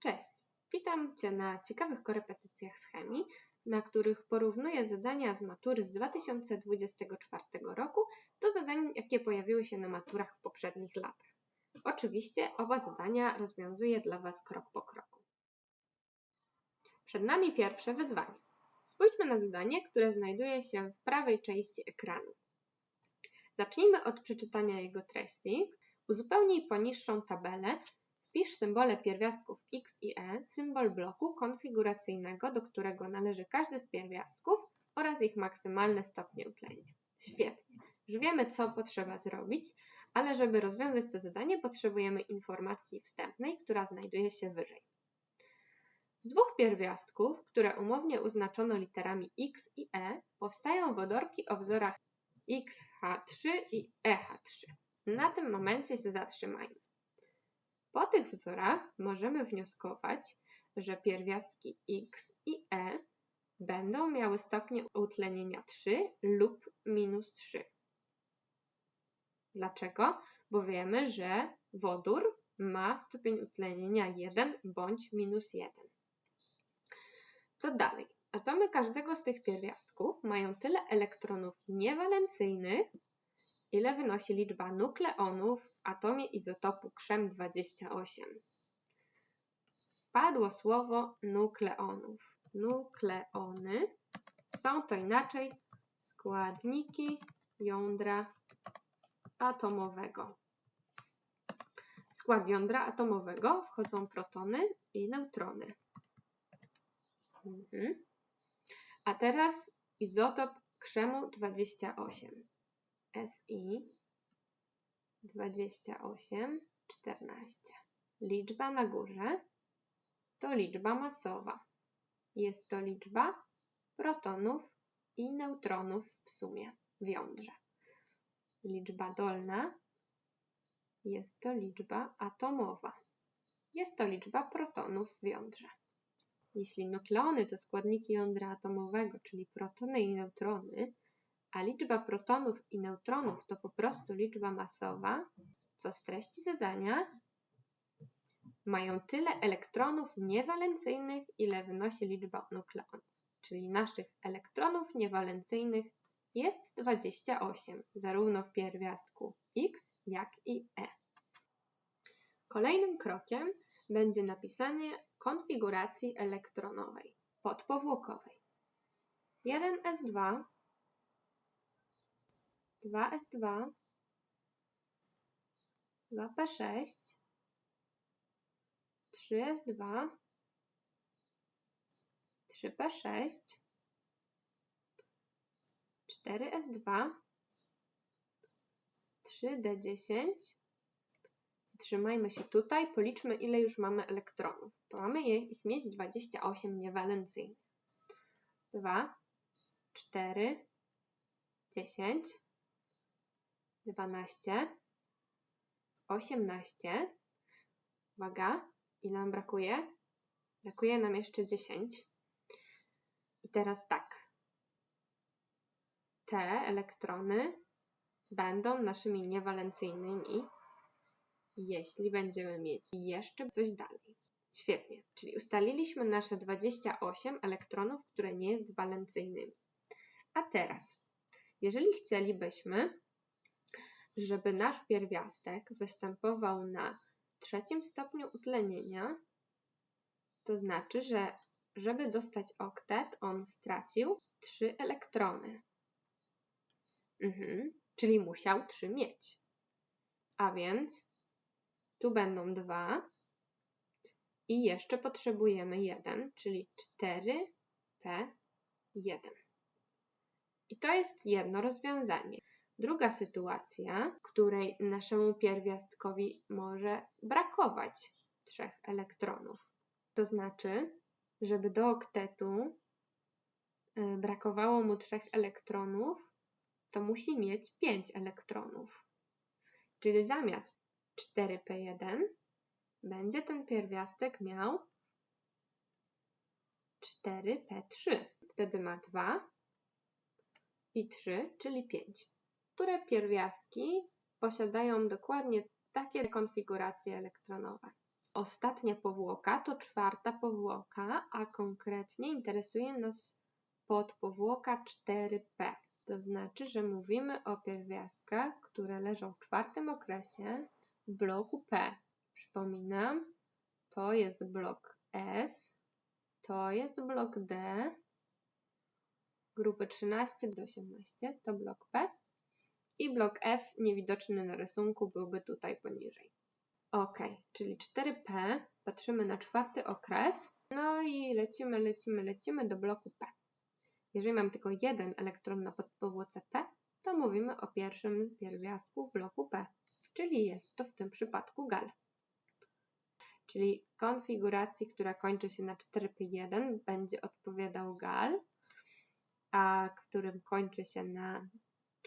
Cześć! Witam Cię na ciekawych korepetycjach z chemii, na których porównuję zadania z matury z 2024 roku do zadań, jakie pojawiły się na maturach w poprzednich latach. Oczywiście oba zadania rozwiązuję dla Was krok po kroku. Przed nami pierwsze wyzwanie. Spójrzmy na zadanie, które znajduje się w prawej części ekranu. Zacznijmy od przeczytania jego treści. Uzupełnij poniższą tabelę Wpisz symbole pierwiastków x i e, symbol bloku konfiguracyjnego, do którego należy każdy z pierwiastków oraz ich maksymalne stopnie utlenienia. Świetnie. Już wiemy, co potrzeba zrobić, ale żeby rozwiązać to zadanie, potrzebujemy informacji wstępnej, która znajduje się wyżej. Z dwóch pierwiastków, które umownie oznaczono literami x i e, powstają wodorki o wzorach XH3 i EH3. Na tym momencie się zatrzymajmy. Po tych wzorach możemy wnioskować, że pierwiastki x i e będą miały stopnie utlenienia 3 lub minus 3. Dlaczego? Bo wiemy, że wodór ma stopień utlenienia 1 bądź minus 1. Co dalej? Atomy każdego z tych pierwiastków mają tyle elektronów niewalencyjnych, ile wynosi liczba nukleonów w atomie izotopu krzem-28. Wpadło słowo nukleonów. Nukleony są to inaczej składniki jądra atomowego. W skład jądra atomowego wchodzą protony i neutrony. Mhm. A teraz izotop krzemu 28. SI 28, 14. Liczba na górze to liczba masowa. Jest to liczba protonów i neutronów w sumie w jądrze. Liczba dolna jest to liczba atomowa. Jest to liczba protonów w jądrze. Jeśli nukleony to składniki jądra atomowego, czyli protony i neutrony, a liczba protonów i neutronów to po prostu liczba masowa, co z treści zadania mają tyle elektronów niewalencyjnych, ile wynosi liczba nukleonów, czyli naszych elektronów niewalencyjnych jest 28, zarówno w pierwiastku X, jak i E. Kolejnym krokiem będzie napisanie konfiguracji elektronowej podpowłokowej. 1s2 2s2, 2p6, 3s2, 3p6, 4s2, 3d10. Zatrzymajmy się tutaj, policzmy ile już mamy elektronów. Mamy ich mieć 28 niewalencyjnych. 2, 4, 10, 12, 18. Uwaga, ile nam brakuje? Brakuje nam jeszcze 10. I teraz tak. Te elektrony będą naszymi niewalencyjnymi, jeśli będziemy mieć jeszcze coś dalej. Świetnie, czyli ustaliliśmy nasze 28 elektronów, które nie jest walencyjnymi. A teraz, jeżeli chcielibyśmy żeby nasz pierwiastek występował na trzecim stopniu utlenienia, to znaczy, że żeby dostać oktet, on stracił 3 elektrony. Mhm, czyli musiał 3 mieć. A więc tu będą 2 i jeszcze potrzebujemy 1, czyli 4P1. I to jest jedno rozwiązanie. Druga sytuacja, w której naszemu pierwiastkowi może brakować trzech elektronów. To znaczy, żeby do oktetu y, brakowało mu trzech elektronów, to musi mieć 5 elektronów. Czyli zamiast 4p1 będzie ten pierwiastek miał 4p3. Wtedy ma 2 i 3, czyli 5 które pierwiastki posiadają dokładnie takie konfiguracje elektronowe. ostatnia powłoka to czwarta powłoka, a konkretnie interesuje nas podpowłoka 4p. To znaczy, że mówimy o pierwiastkach, które leżą w czwartym okresie w bloku P. Przypominam, to jest blok S, to jest blok D, grupy 13 do 18 to blok P i blok F niewidoczny na rysunku byłby tutaj poniżej. Ok, czyli 4P, patrzymy na czwarty okres, no i lecimy, lecimy, lecimy do bloku P. Jeżeli mam tylko jeden elektron na podpowłoce P, to mówimy o pierwszym pierwiastku w bloku P, czyli jest to w tym przypadku gal. Czyli konfiguracji, która kończy się na 4P1 będzie odpowiadał gal, a którym kończy się na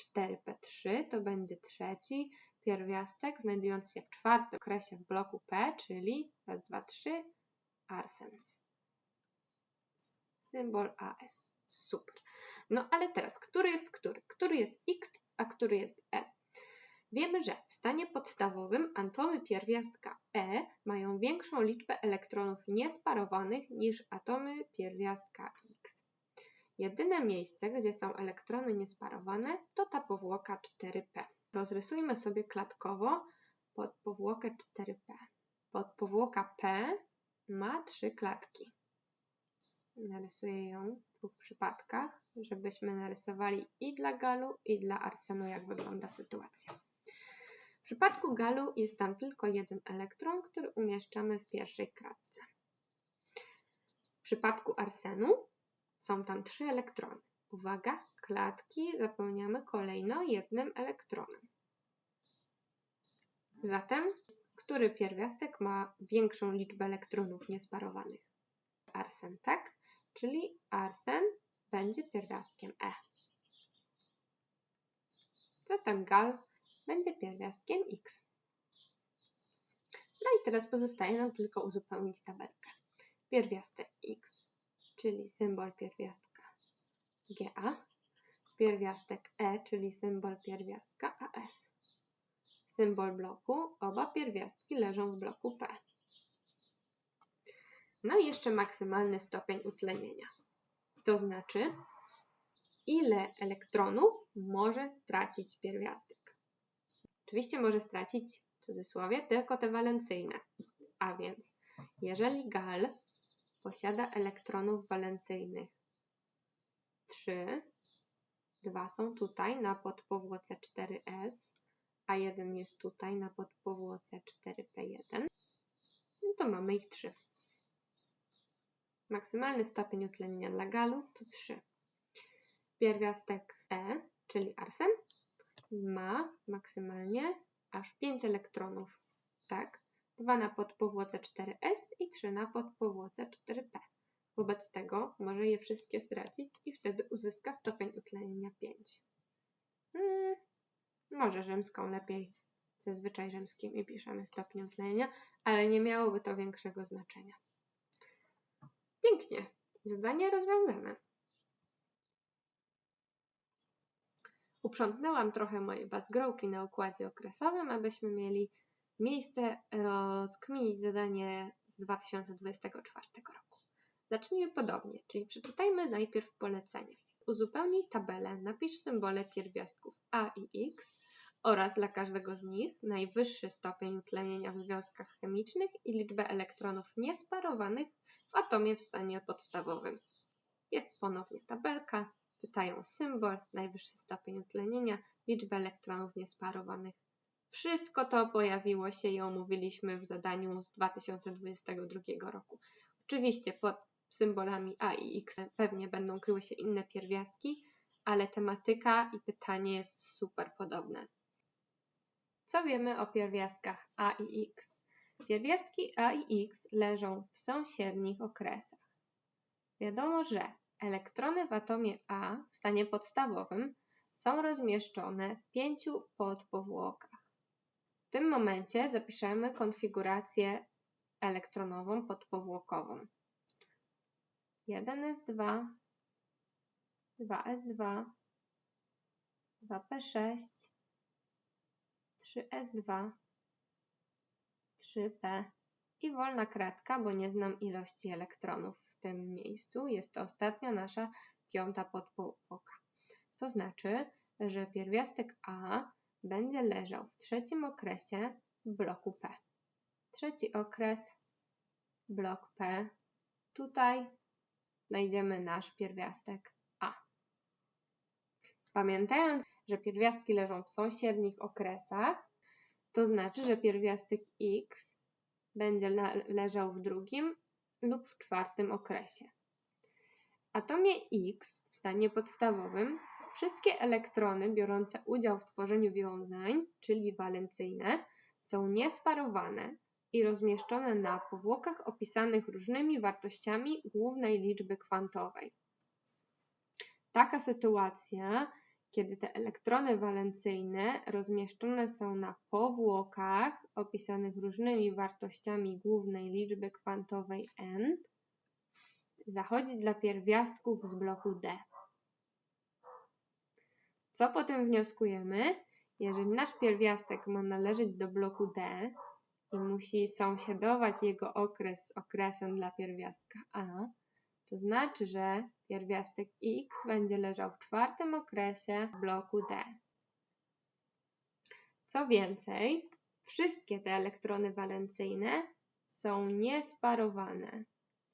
4P3 to będzie trzeci pierwiastek znajdujący się w czwartym okresie w bloku P, czyli raz, dwa, trzy, arsen. Symbol AS. Super. No ale teraz, który jest który? Który jest X, a który jest E? Wiemy, że w stanie podstawowym atomy pierwiastka E mają większą liczbę elektronów niesparowanych niż atomy pierwiastka. Jedyne miejsce, gdzie są elektrony niesparowane, to ta powłoka 4P. Rozrysujmy sobie klatkowo podpowłokę 4P. Podpowłoka P ma trzy klatki. Narysuję ją w dwóch przypadkach, żebyśmy narysowali i dla galu, i dla arsenu, jak wygląda sytuacja. W przypadku galu jest tam tylko jeden elektron, który umieszczamy w pierwszej kratce. W przypadku arsenu są tam trzy elektrony. Uwaga, klatki zapełniamy kolejno jednym elektronem. Zatem, który pierwiastek ma większą liczbę elektronów niesparowanych? Arsen, tak? Czyli arsen będzie pierwiastkiem E. Zatem gal będzie pierwiastkiem X. No i teraz pozostaje nam tylko uzupełnić tabelkę. Pierwiastek X, czyli symbol pierwiastka GA, pierwiastek E, czyli symbol pierwiastka AS. Symbol bloku, oba pierwiastki leżą w bloku P. No i jeszcze maksymalny stopień utlenienia. To znaczy, ile elektronów może stracić pierwiastek. Oczywiście może stracić, w cudzysłowie, tylko te walencyjne. A więc, jeżeli gal posiada elektronów walencyjnych 3, Dwa są tutaj na podpowłoce 4S, a jeden jest tutaj na podpowłoce 4P1. No to mamy ich 3. Maksymalny stopień utlenienia dla galu to 3. Pierwiastek E, czyli arsen, ma maksymalnie aż 5 elektronów. Tak? 2 na podpowłoce 4S i 3 na podpowłoce 4P. Wobec tego może je wszystkie stracić i wtedy uzyska stopień utlenienia 5. Hmm, może rzymską lepiej. Zazwyczaj rzymskimi piszemy stopień utlenienia, ale nie miałoby to większego znaczenia. Pięknie. Zadanie rozwiązane. Uprzątnęłam trochę moje bazgrołki na układzie okresowym, abyśmy mieli miejsce rozkminić zadanie z 2024 roku. Zacznijmy podobnie, czyli przeczytajmy najpierw polecenie. Uzupełnij tabelę, napisz symbole pierwiastków A i X oraz dla każdego z nich najwyższy stopień utlenienia w związkach chemicznych i liczbę elektronów niesparowanych w atomie w stanie podstawowym. Jest ponownie tabelka, pytają symbol, najwyższy stopień utlenienia, liczbę elektronów niesparowanych. Wszystko to pojawiło się i omówiliśmy w zadaniu z 2022 roku. Oczywiście pod symbolami A i X pewnie będą kryły się inne pierwiastki, ale tematyka i pytanie jest super podobne. Co wiemy o pierwiastkach A i X? Pierwiastki A i X leżą w sąsiednich okresach. Wiadomo, że elektrony w atomie A w stanie podstawowym są rozmieszczone w pięciu podpowłokach. W tym momencie zapiszemy konfigurację elektronową podpowłokową. 1S2, 2S2, 2P6, 3S2, 3P, i wolna kratka, bo nie znam ilości elektronów w tym miejscu. Jest to ostatnia nasza piąta podpowłoka. To znaczy, że pierwiastek A będzie leżał w trzecim okresie bloku P. Trzeci okres, blok P. Tutaj znajdziemy nasz pierwiastek A. Pamiętając, że pierwiastki leżą w sąsiednich okresach, to znaczy, że pierwiastek x będzie le leżał w drugim lub w czwartym okresie. Atomie X w stanie podstawowym wszystkie elektrony biorące udział w tworzeniu wiązań, czyli walencyjne, są niesparowane i rozmieszczone na powłokach opisanych różnymi wartościami głównej liczby kwantowej. Taka sytuacja kiedy te elektrony walencyjne rozmieszczone są na powłokach opisanych różnymi wartościami głównej liczby kwantowej n, zachodzi dla pierwiastków z bloku D. Co potem wnioskujemy? Jeżeli nasz pierwiastek ma należeć do bloku D i musi sąsiadować jego okres z okresem dla pierwiastka A, to znaczy, że pierwiastek x będzie leżał w czwartym okresie bloku D. Co więcej, wszystkie te elektrony walencyjne są niesparowane.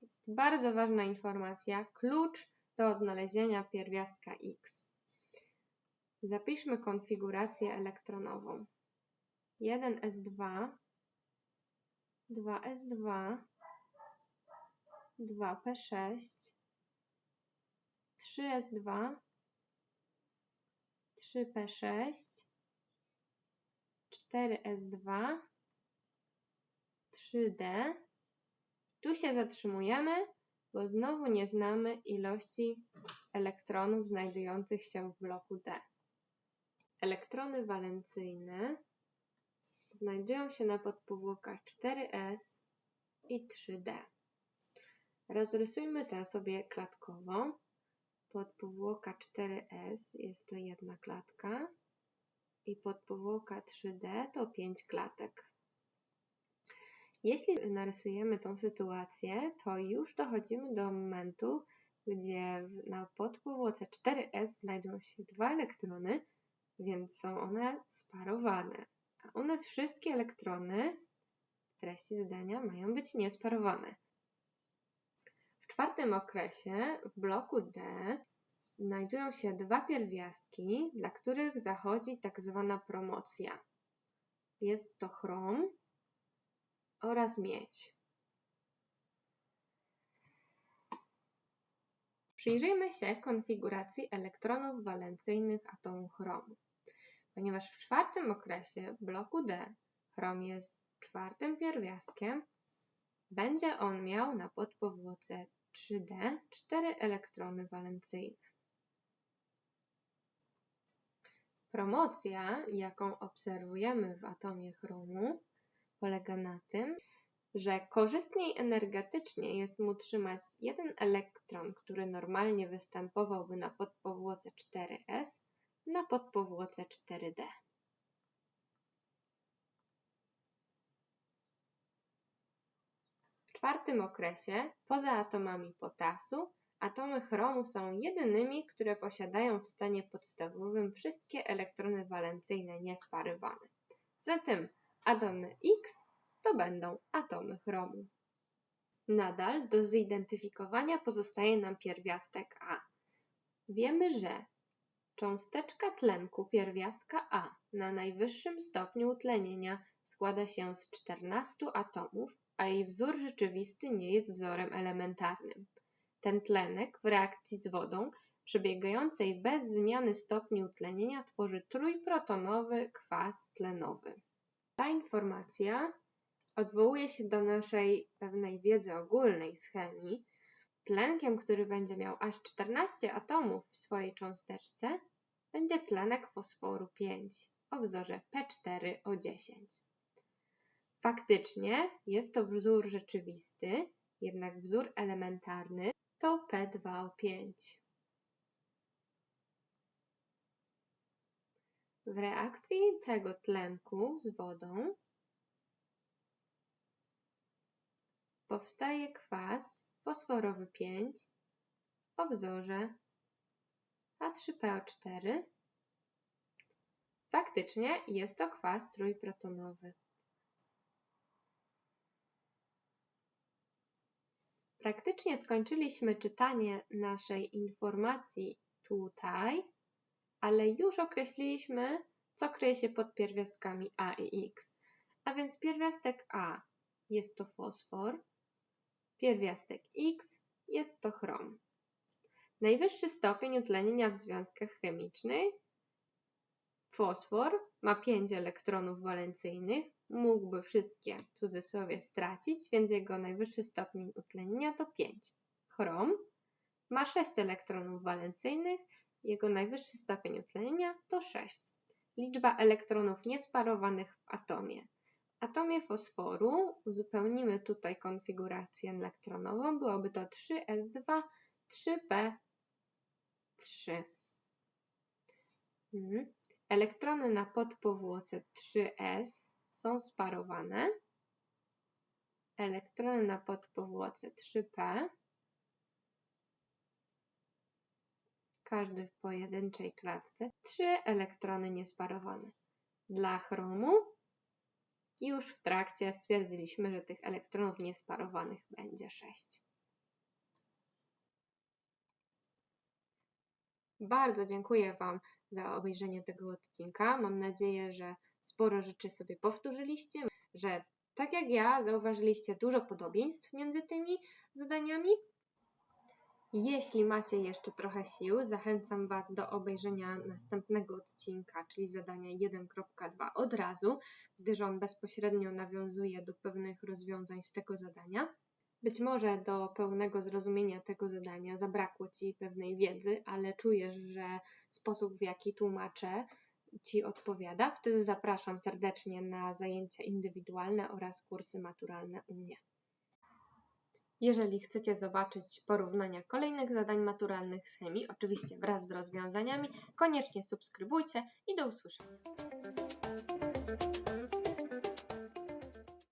To jest bardzo ważna informacja, klucz do odnalezienia pierwiastka x. Zapiszmy konfigurację elektronową. 1s2, 2s2, 2P6, 3S2, 3P6, 4S2, 3D. Tu się zatrzymujemy, bo znowu nie znamy ilości elektronów znajdujących się w bloku D. Elektrony walencyjne znajdują się na podpowłokach 4S i 3D. Rozrysujmy to sobie klatkowo. Podpowłoka 4S jest to jedna klatka i podpowłoka 3D to 5 klatek. Jeśli narysujemy tą sytuację, to już dochodzimy do momentu, gdzie na podpowłoce 4S znajdują się dwa elektrony, więc są one sparowane. A u nas wszystkie elektrony w treści zadania mają być niesparowane czwartym okresie w bloku D znajdują się dwa pierwiastki, dla których zachodzi tak zwana promocja. Jest to chrom oraz miedź. Przyjrzyjmy się konfiguracji elektronów walencyjnych atomu chromu. Ponieważ w czwartym okresie bloku D chrom jest czwartym pierwiastkiem, będzie on miał na podpowłoce 3D cztery elektrony walencyjne. Promocja, jaką obserwujemy w atomie chromu, polega na tym, że korzystniej energetycznie jest mu trzymać jeden elektron, który normalnie występowałby na podpowłoce 4s, na podpowłoce 4d. czwartym okresie, poza atomami potasu, atomy chromu są jedynymi, które posiadają w stanie podstawowym wszystkie elektrony walencyjne niesparowane. Zatem atomy X to będą atomy chromu. Nadal do zidentyfikowania pozostaje nam pierwiastek A. Wiemy, że cząsteczka tlenku pierwiastka A na najwyższym stopniu utlenienia składa się z 14 atomów, a jej wzór rzeczywisty nie jest wzorem elementarnym. Ten tlenek w reakcji z wodą przebiegającej bez zmiany stopni utlenienia tworzy trójprotonowy kwas tlenowy. Ta informacja odwołuje się do naszej pewnej wiedzy ogólnej z chemii. Tlenkiem, który będzie miał aż 14 atomów w swojej cząsteczce, będzie tlenek fosforu 5 o wzorze P4O10. Faktycznie jest to wzór rzeczywisty, jednak wzór elementarny to P2O5. W reakcji tego tlenku z wodą powstaje kwas fosforowy 5 o wzorze H3PO4. Faktycznie jest to kwas trójprotonowy. Praktycznie skończyliśmy czytanie naszej informacji tutaj, ale już określiliśmy, co kryje się pod pierwiastkami A i X. A więc pierwiastek A jest to fosfor, pierwiastek X jest to chrom. Najwyższy stopień utlenienia w związkach chemicznych fosfor ma 5 elektronów walencyjnych, mógłby wszystkie w cudzysłowie stracić, więc jego najwyższy stopień utlenienia to 5. Chrom ma 6 elektronów walencyjnych, jego najwyższy stopień utlenienia to 6. Liczba elektronów niesparowanych w atomie. Atomie fosforu uzupełnimy tutaj konfigurację elektronową, byłoby to 3s2, 3p3. Mhm. Elektrony na podpowłoce 3s są sparowane. Elektrony na podpowłoce 3p każdy w pojedynczej klatce, trzy elektrony niesparowane. Dla chromu już w trakcie stwierdziliśmy, że tych elektronów niesparowanych będzie 6. Bardzo dziękuję Wam za obejrzenie tego odcinka. Mam nadzieję, że sporo rzeczy sobie powtórzyliście, że tak jak ja zauważyliście dużo podobieństw między tymi zadaniami. Jeśli macie jeszcze trochę sił, zachęcam Was do obejrzenia następnego odcinka, czyli zadania 1.2 od razu, gdyż on bezpośrednio nawiązuje do pewnych rozwiązań z tego zadania. Być może do pełnego zrozumienia tego zadania zabrakło Ci pewnej wiedzy, ale czujesz, że sposób w jaki tłumaczę Ci odpowiada. Wtedy zapraszam serdecznie na zajęcia indywidualne oraz kursy maturalne u mnie. Jeżeli chcecie zobaczyć porównania kolejnych zadań maturalnych z chemii, oczywiście wraz z rozwiązaniami, koniecznie subskrybujcie i do usłyszenia.